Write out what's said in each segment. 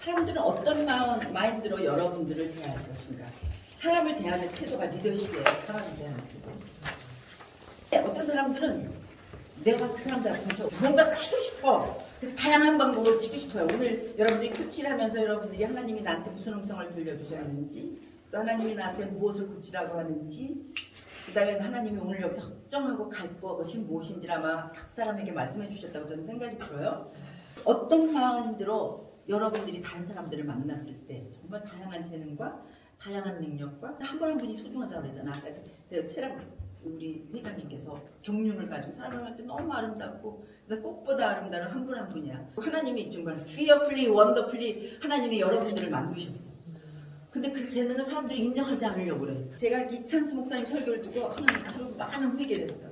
사람들은 어떤 마음, 마인드로 여러분들을 대할 것인가? 사람을 대하는 태도가 리더십이에요. 사람을 대하는 태도. 네, 어떤 사람들은 내가 그 사람들 앞에서 뭔가 치고 싶어. 그래서 다양한 방법으로 치고 싶어요. 오늘 여러분들이 코치를 하면서 여러분들이 하나님이 나한테 무슨 음성을 들려주셨는지, 또 하나님이 나한테 무엇을 고치라고 하는지, 그 다음에 하나님이 오늘 여기서 확정하고 갈 것이 무엇인지 아마 각 사람에게 말씀해 주셨다고 저는 생각이 들어요. 어떤 마음으로 여러분들이 다른 사람들을 만났을 때 정말 다양한 재능과 다양한 능력과 한 분 한 분이 소중하다고 그랬잖아. 아까 그 체력 우리 회장님께서 경륜을 가지고 사람을 만날 때 너무 아름답고 꽃보다 아름다운 한 분 한 분이야. 하나님이 정말 fearfully, wonderfully 하나님이 여러분들을 만드셨어. 근데 그 재능을 사람들이 인정하지 않으려고 그래. 제가 이찬수 목사님 설교를 두고 하루 많은 회개를 했어요.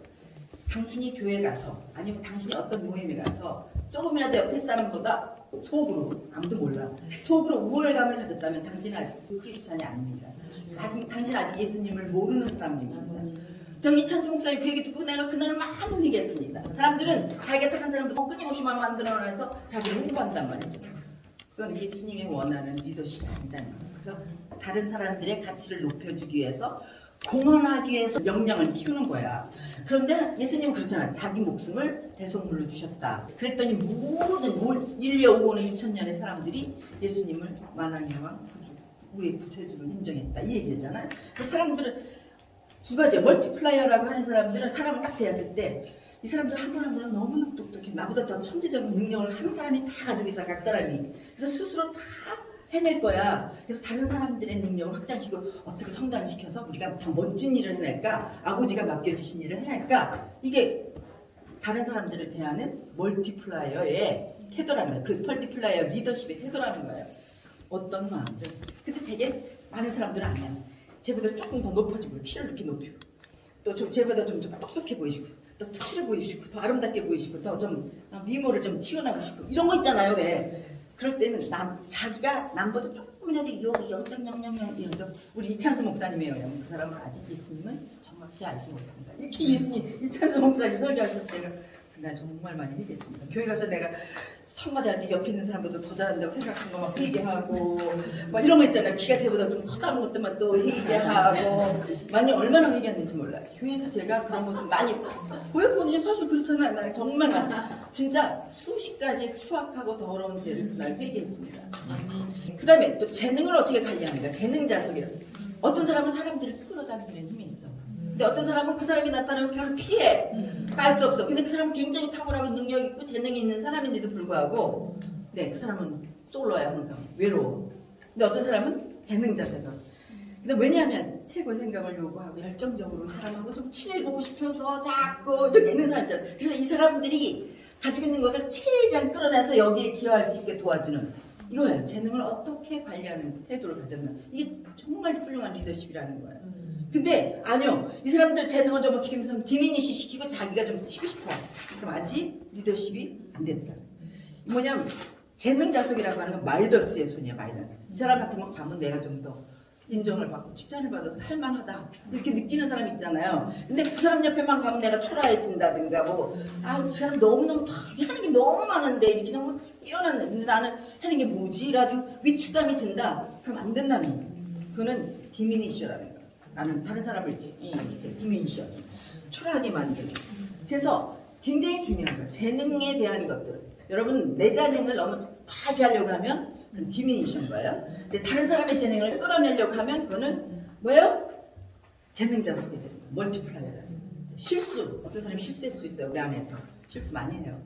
당신이 교회 가서 아니면 당신이 어떤 모임에 가서 조금이라도 옆에 사람보다 속으로 아무도 몰라 속으로 우월감을 가졌다면 당신은 아직 크리스찬이 아닙니다. 당신, 당신 아직 예수님을 모르는 사람입니다. 저 이찬수 목사님 그 얘기 듣고 내가 그날 많은 얘기했습니다. 사람들은 자기가 tak한 사람부터 끊임없이 막 만들어내서 자기를 홍보한단 말이죠. 그건 예수님이 원하는 리더십이 아니잖아요. 그래서 다른 사람들의 가치를 높여주기 위해서 공헌하기 위해서 역량을 키우는 거야. 그런데 예수님은 그렇잖아. 자기 목숨을 대속물로 주셨다. 그랬더니 모든 올 인류 5원의 6천 년의 사람들이 예수님을 만왕의 왕 구주, 우리의 구세주로 인정했다. 이 얘기잖아요. 그 사람들은 두 가지 멀티플라이어라고 하는 사람들은 사람을 딱 대했을 때 이 사람들 한 분 한 분은 너무나 똑똑해 나보다 더 천재적인 능력을 한 사람이 다 가지고 있어 각 사람이 그래서 스스로 다 해낼 거야. 그래서 다른 사람들의 능력을 확장시키고 어떻게 성장시켜서 우리가 더 멋진 일을 해낼까? 아버지가 맡겨주신 일을 해낼까? 이게 다른 사람들을 대하는 멀티플라이어의 태도라는 거예요. 그 멀티플라이어 리더십의 태도라는 거예요. 어떤 마음들? 근데 되게 많은 사람들은 아니야 쟤보다 조금 더 높아지고 키를 이렇게 높이고 또 좀 쟤보다 좀 더 똑똑해 보이시고 또 특출해 보이시고 더 아름답게 보이시고 더 좀 미모를 좀 튀어나고 싶고 이런 거 있잖아요 왜 그럴 때는 남 자기가 남보다 조금이라도 여기 0.000 이런 거 우리 이찬수 목사님이에요. 그 사람은 아직 예수님을 정확히 알지 못한다 이렇게 예수님 이찬수 목사님 설교하셨을 때가 그날 정말 많이 얘기했습니다. 교회 가서 내가 성가대 할 때 옆에 있는 사람보다 더 잘한다고 생각한 거 막 얘기하고 막 이런 거 있잖아요. 키가 쟤보다 좀 커다는 것들만 또 얘기하고. 많이 얼마나 얘기했는지 몰라요. 교회에서 제가 그런 모습 많이 보였거든요. 사실 그렇잖아요. 나 정말 진짜 수십 가지 추악하고 더러운 죄를 그날 회개했습니다. 그 다음에 또 재능을 어떻게 관리하는가 재능 자석이라 어떤 사람은 사람들을 끌어당기는 힘이 있어 근데 어떤 사람은 그 사람이 나타나면 별로 피해. 갈수 없어. 근데 그 사람은 굉장히 탁월하고 능력 있고 재능이 있는 사람인데도 불구하고 네 그 사람은 솔로야 항상. 외로워. 근데 어떤 사람은 재능 자세가. 근데 왜냐하면 최고의 생각을 요구하고 열정적으로 이 사람하고 좀 친해보고 싶어서 자꾸 이렇게 있는 사람 있잖아요 그래서 이 사람들이 가지고 있는 것을 최대한 끌어내서 여기에 기여할 수 있게 도와주는 이거예요. 재능을 어떻게 관리하는 태도를 가졌나. 이게 정말 훌륭한 리더십이라는 거예요 근데 아니요. 이 사람들 재능을 좀 어떻게 하면 디미니시 시키고 자기가 좀 튀고 싶어. 그럼 아직 리더십이 안 됐다. 뭐냐면 재능 자석이라고 하는 건 마이더스의 손이야 마이더스. 이 사람 같으면 가면 내가 좀 더 인정을 받고 칭찬을 받아서 할만하다. 이렇게 느끼는 사람 있잖아요. 근데 그 사람 옆에만 가면 내가 초라해진다든가 뭐아그 사람 너무너무 다 하는 게 너무 많은데 이렇게 너무 뛰어난 근데 나는 하는 게 뭐지? 아주 위축감이 든다. 그럼 안 된다는 거예요. 그거는 디미니셔라는 거예요 나는 다른 사람을 이렇게, 이렇게 디미니셔 초라하게 만드는. 그래서 굉장히 중요한 거예요. 재능에 대한 것들. 여러분 내 재능을 너무 과시하려고 하면 그건 디미니션 거예요. 근데 다른 사람의 재능을 끌어내려고 하면 그거는 뭐예요? 재능 자석이 되는 거예요. 실수. 어떤 사람이 실수할 수 있어요 우리 안에서. 실수 많이 해요.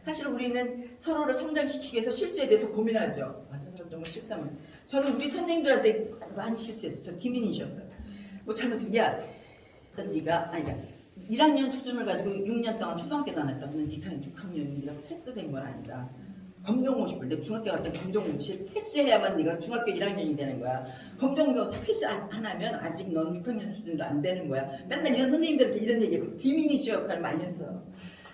사실 우리는 서로를 성장시키기 위해서 실수에 대해서 고민하죠. 맞아 저 정말 실수하면. 저는 우리 선생님들한테 많이 실수했어요. 저 디미니셨어요 뭐 잘못하면 야. 네가 아니 야 1학년 수준을 가지고 6년 동안 초등학교 다녔다. 너는 디카인 6학년이 네가 패스된 건 아니다. 검정 50을 내 중학교 갈때 검정 50을 패스해야만 네가 중학교 1학년이 되는 거야. 검정 50 패스 안 하면 아직 넌 6학년 수준도 안 되는 거야. 맨날 이런 선생님들한테 이런 얘기하고 디미니시 역할을 많이 했어요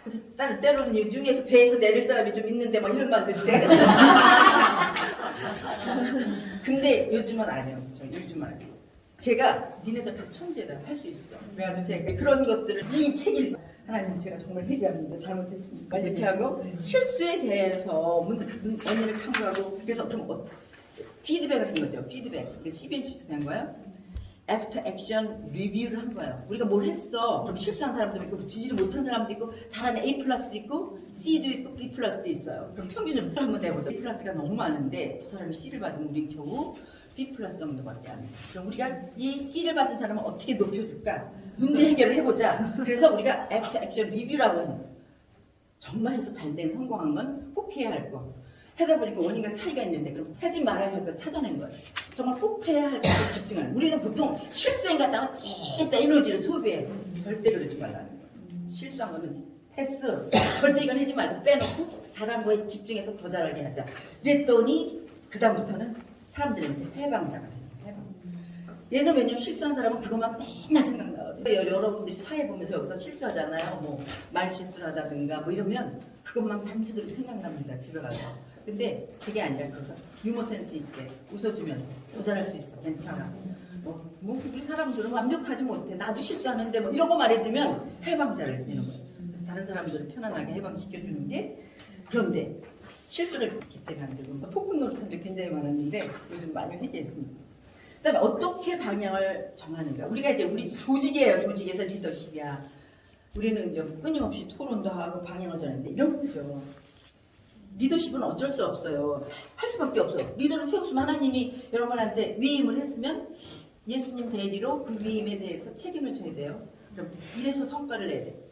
그래서 딸 때로는 이 중에서 배에서 내릴 사람이 좀 있는데 막 이런 말들 제가 근데 요즘은 아니에요 저 요즘은 아니에요 제가 니네들 다 천재다 할 수 있어 그래가지고 제가 그런 것들을 이 책을 하나님 제가 정말 회개합니다. 잘못했습니다. 이렇게 하고 실수에 대해서 문, 문, 원인을 탐구하고 그래서 그럼 어, 피드백을 한 거죠. 피드백. 이게 CBM 시스템 한 거예요. 애프터 액션 리뷰를 한 거예요. 우리가 뭘 했어? 그럼 실수한 사람도 있고 지지를 못한 사람도 있고 잘하는 A 플러스도 있고 C도 있고 B 플러스도 있어요. 그럼 평균을 한번 내보자. B 플러스가 너무 많은데 저 사람이 C를 받으면 우린 겨우 B 플러스 정도밖에 안 돼. 그럼 우리가 이 C를 받은 사람은 어떻게 높여줄까? 문제 해결을 해보자. 그래서 우리가 애프터 액션 리뷰라고 하는 거죠. 정말 해서 잘된 성공한 건 꼭 해야 할 거. 하다 보니까 원인과 차이가 있는데 그럼 하지 말아야 할 거 찾아낸 거예요. 정말 꼭 해야 할 것에 집중하는. 우리는 보통 실수행 갖다가 찐다 에너지를 소비해. 절대 그러지 말라는 거예요. 실수한 거는 패스. 절대 이건 하지 말고 빼놓고 잘한 거에 집중해서 더 잘하게 하자. 이랬더니 그 다음부터는 사람들한테 해방자가 돼요. 해방. 얘는 왜냐면 실수한 사람은 그것만 맨날 생각나거든요. 여- 여러분들이 사회 보면서 여기서 실수하잖아요. 뭐 말실수를 하다든가 뭐 이러면 그것만 밤새도록 생각납니다. 집에 가서. 근데 그게 아니라 그래서 유머 센스 있게 웃어주면서 더 잘할 수 있어. 괜찮아. 뭐, 뭐 우리 사람들은 완벽하지 못해. 나도 실수하는데 뭐 이런 거 말해주면 해방자를 되는 거예요. 그래서 다른 사람들을 편안하게 해방시켜주는 게 그런데 실수를 했기 때문에 안 되고 폭군 굉장히 많았는데 요즘 많이 회개했습니다. 그다음에 어떻게 방향을 정하는가? 우리가 이제 우리 조직이에요. 조직에서 리더십이야. 우리는 이제 끊임없이 토론도 하고 방향을 정하는데 이런 거죠. 리더십은 어쩔 수 없어요. 할 수밖에 없어. 리더를 세웠으면 하나님이 여러분한테 위임을 했으면 예수님 대리로 그 위임에 대해서 책임을 져야 돼요. 그럼 이래서 성과를 내야 돼.